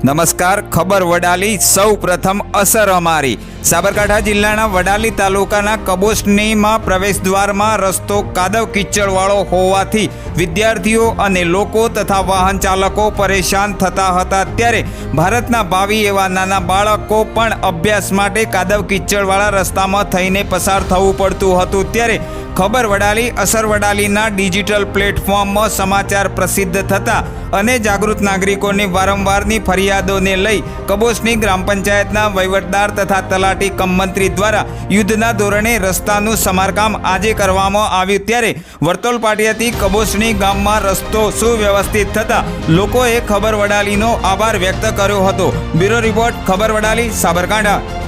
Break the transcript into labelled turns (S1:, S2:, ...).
S1: નમસ્કાર, ખબર વડાલી સૌ પ્રથમ અસર અમારી. સાબરકાંઠા જિલ્લાના વડાલી તાલુકાના કબોસનીમાં પ્રવેશ દ્વારમાં રસ્તો કાદવ કિચડવાળો હોવાથી વિદ્યાર્થીઓ અને લોકો તથા વાહન ચાલકો પરેશાન થતા હતા. ત્યારે ભારતના ભાવિ એવા નાના બાળકો પણ અભ્યાસ માટે કાદવ કિચડવાળા રસ્તામાં થઈને પસાર થવું પડતું હતું. ત્યારે ખબર વડાલી, અસર વડાલીના ડિજિટલ પ્લેટફોર્મમાં સમાચાર પ્રસિદ્ધ થતા અને જાગૃત નાગરિકોની વારંવારની ફરિયાદોને લઈ કબોસની ગ્રામ પંચાયતના વહીવટદાર તથા તલાટી કમ મંત્રી દ્વારા યુદ્ધના ધોરણે રસ્તાનું સમારકામ આજે કરવામાં આવ્યું ત્યારે વર્તોલ પાટિયાથી કબોસની ગામમાં રસ્તો સુવ્યવસ્થિત થતા લોકોએ ખબર વડાલીનો આભાર વ્યક્ત કર્યો હતો. બ્યુરો રિપોર્ટ, ખબર વડાલી, સાબરકાંઠા.